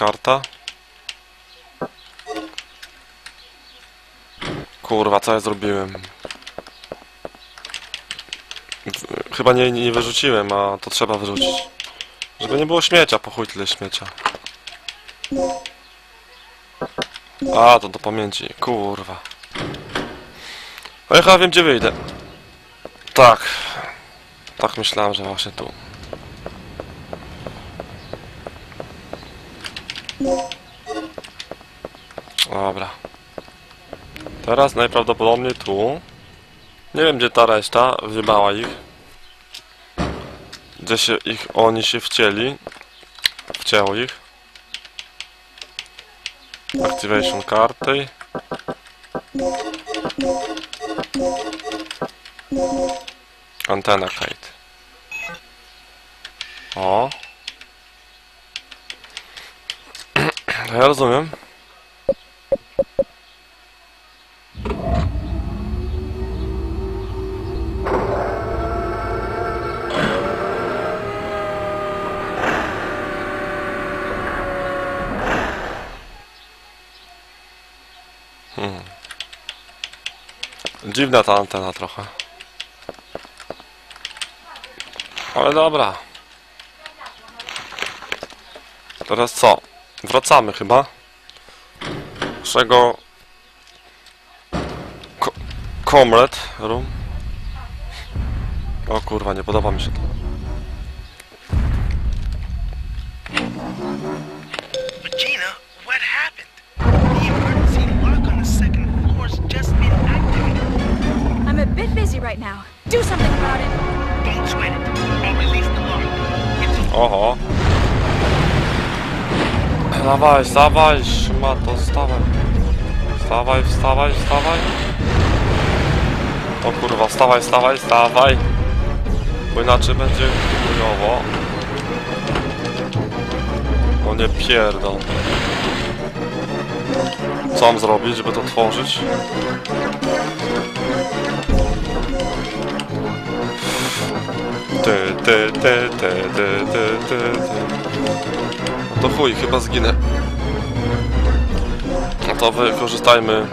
Karta. Kurwa, co ja zrobiłem? Chyba nie, nie wyrzuciłem, a to trzeba wyrzucić. Żeby nie było śmiecia, po chuj tyle śmiecia. A, to do pamięci, kurwa. No ja chyba wiem, gdzie wyjdę. Tak. Tak myślałem, że właśnie tu. Teraz najprawdopodobniej tu. Nie wiem gdzie ta reszta, wybała ich. Gdzie się ich, oni się wcięli. Wcięło ich. Activation karty. Antena kite. O. Ja rozumiem. Hmm. Dziwna ta antena trochę. Ale dobra. Teraz co? Wracamy chyba. Naszego... Ko comrade room. O kurwa, nie podoba mi się to. Bit busy right now. Do something about it. Don't sweat it. I'll release the lock. Oho. Dawaj, wstawaj, szmato, wstawaj. Wstawaj, wstawaj, wstawaj. O kurwa, wstawaj, wstawaj, wstawaj. Bo inaczej będzie chujowo. O nie pierdol. Co mam zrobić, żeby to tworzyć? Ty, ty, ty, ty, ty, ty, ty. No to chuj, chyba zginę. No to wykorzystajmy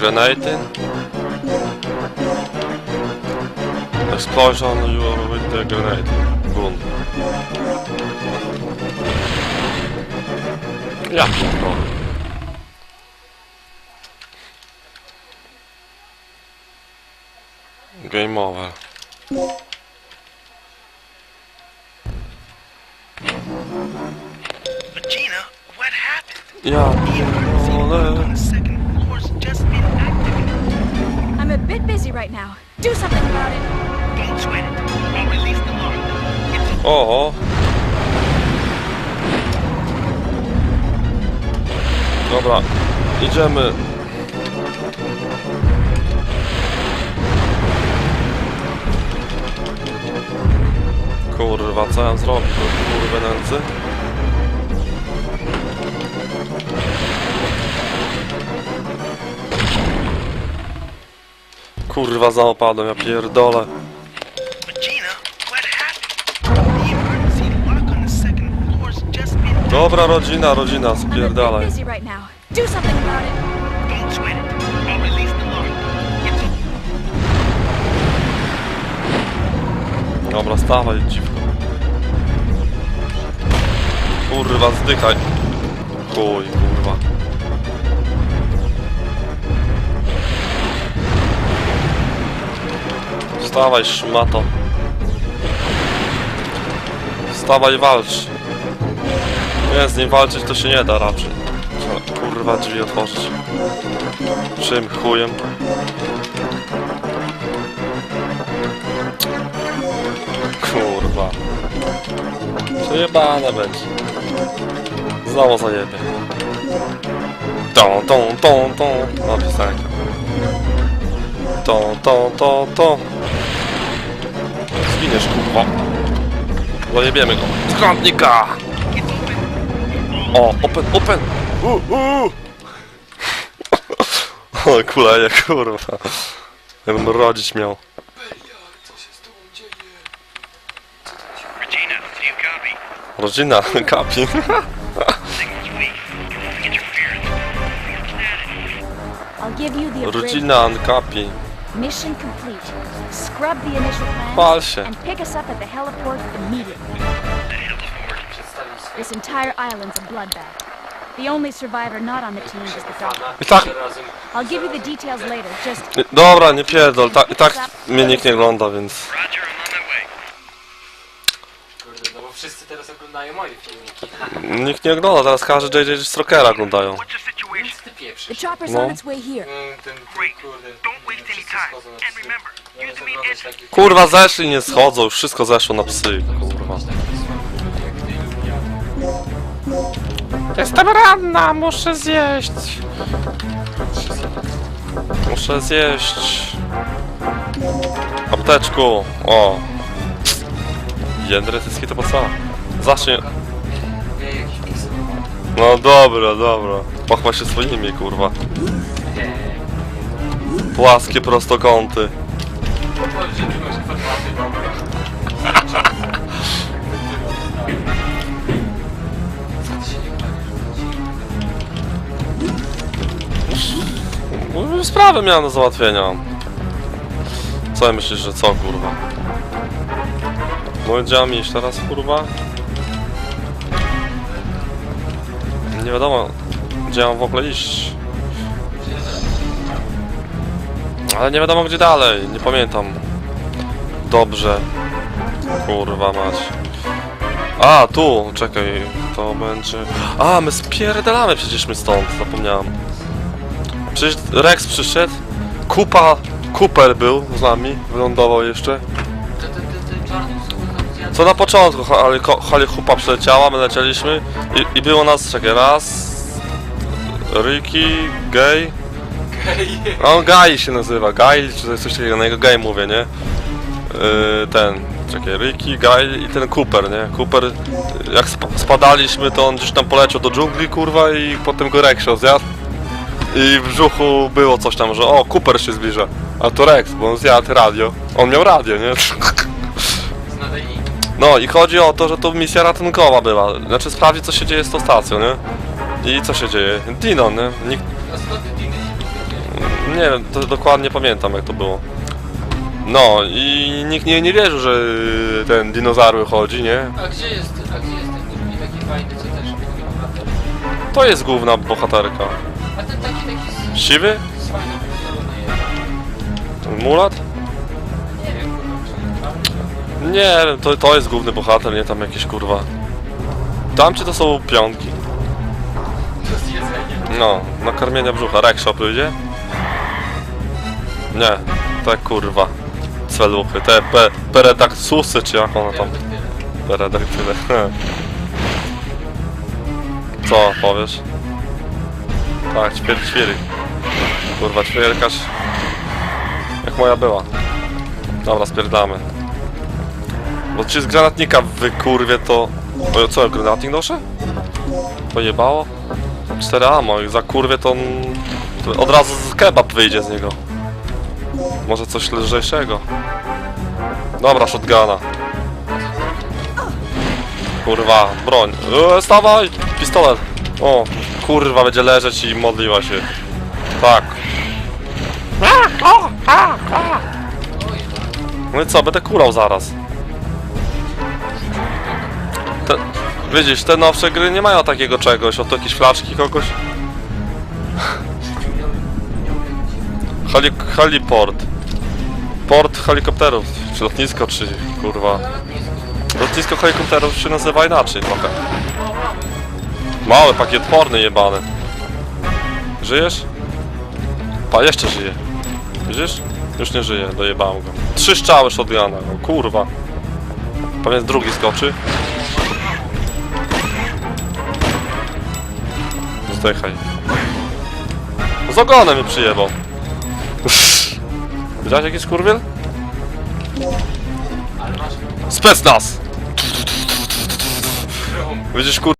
grenady. Explosion you are with the grenade. Gun. Ja pierdolę. Game over. Ja pierdolę. I'm a bit busy right now. Do something about it. Don't sweat it. I'll release the lock. It's O! Dobra, idziemy. Kurwa, co ja zrobić? Kurwa nędzy. Don't sweat it. I'll release the lock. It's Dobra, stawaj, dziwko. Kurwa, zdychaj. Chuj, Wstawaj, szmato. Wstawaj, walcz. Nie, z nim walczyć to się nie da raczej. Trzeba, kurwa, drzwi otworzyć. Czym chujem? Kurwa. Przejebane będzie. Znowu zajebie. Tą, tą, tą, tą. Piosenka. Tą, tą, tą, tą. Zginiesz, kurwa. Zajebiemy go. Skądnika! O, open, open! U, u. O, kuleje, kurwa. Jakbym rodzić miał. Rodzina, kapi. Rodzina, kapi. Mission complete. Scrub the initial Pal plans się. and pick us up at the heliport immediately. This entire island's a bloodbath. The only survivor not on the team is the dog. I tak, I'll give you the details later. Just nie- dobra, nie pierdol, ta, i tak mnie nikt nie ogląda, więc... Roger, I'm on my way. Kurde, no bo wszyscy teraz oglądają moje filmiki. Nikt nie ogląda, teraz każdy JJ Strokera oglądają. What's your situation? Więc ty the pieprzysz. chopper's No. on its way here. Mm, ten, ten, Great. kurde, Don't waste any wszyscy time. schodzą na And psy. remember, Zamiast use me oglądać as takich- Kurwa, zeszli, nie schodzą, już wszystko zeszło na psy, kurwa. Jak ty. Jestem ranna, muszę zjeść. Muszę zjeść. Apteczku, o. Jędry, to podstawa. Zacznie. No dobra, dobra. Pochwal się swoimi, kurwa. Płaskie prostokąty. Sprawę miałem do załatwienia. Co myślisz, że co, kurwa? No gdzie teraz, kurwa? Nie wiadomo, gdzie mam w ogóle iść. Ale nie wiadomo gdzie dalej, nie pamiętam. Dobrze. Kurwa mać. A, tu, czekaj, to będzie... A, my spierdalamy przecież my stąd, zapomniałem. Przecież Rex przyszedł, Kupa, Cooper był z nami, wylądował jeszcze. Ten, ten, ten, ten czarny. Co na początku, ale Halichupa przyleciała, my lecieliśmy i, i było nas, czekaj, raz... Ricky, Gay... A on Guy się nazywa, Guy, czy coś takiego, na jego Guy mówię, nie? Yy, ten, czekaj, Ricky, Guy i ten Cooper, nie? Cooper, jak sp spadaliśmy, to on gdzieś tam poleciał do dżungli, kurwa, i potem go Rex zjadł. I w brzuchu było coś tam, że o, Cooper się zbliża. A to Rex, bo on zjadł radio. On miał radio, nie? Z. No i chodzi o to, że to misja ratunkowa była. Znaczy sprawdzić co się dzieje z tą stacją, nie? I co się dzieje? Dino, nie? Nikt, nie wiem, to dokładnie pamiętam jak to było. No i nikt nie, nie wierzył, że ten dinozaur chodzi, nie? A gdzie jest, a gdzie jest ten drugi taki fajny, co też był bohater? To jest główna bohaterka. A ten taki, taki z, Siwy? z fajną fryzurą Mulat? Nie to, to jest główny bohater, nie tam jakieś kurwa. Tamci to są pionki. No, nakarmienia brzucha. Reksho pójdzie? Nie, te kurwa. Celuchy, te pe, peredaksusy, czy jak one tam... Peredaktyle. Co powiesz? Tak, ćwier, ćwiry. Kurwa, ćwierkarz. Jak moja była. Dobra, spierdamy. Bo czy z granatnika wy kurwie to... O, co, granatnik noszę? Pojebało? 4 amo, jak za kurwie to, on, to od razu kebab wyjdzie z niego. Może coś lżejszego. Dobra, shotguna. Kurwa, broń. Eee, stawaj! Pistolet. O, kurwa, będzie leżeć i modliła się. Tak. No i co, będę kurał zaraz. Widzisz, te nowsze gry nie mają takiego czegoś, oto jakieś flaczki kogoś. Heli, heliport. Port helikopterów, czy lotnisko, czy kurwa. Lotnisko helikopterów się nazywa inaczej trochę. Mały pakiet porny jebany. Żyjesz? Pa, jeszcze żyje. Widzisz? Już nie żyje, dojebałem go. Trzy strzały shotguna, no kurwa. Pewnie drugi skoczy. Zdechaj. Z ogonem mi przyjebał. Widziałeś jakiś skurwiel? Ale masz Specnaz! Widzisz kur...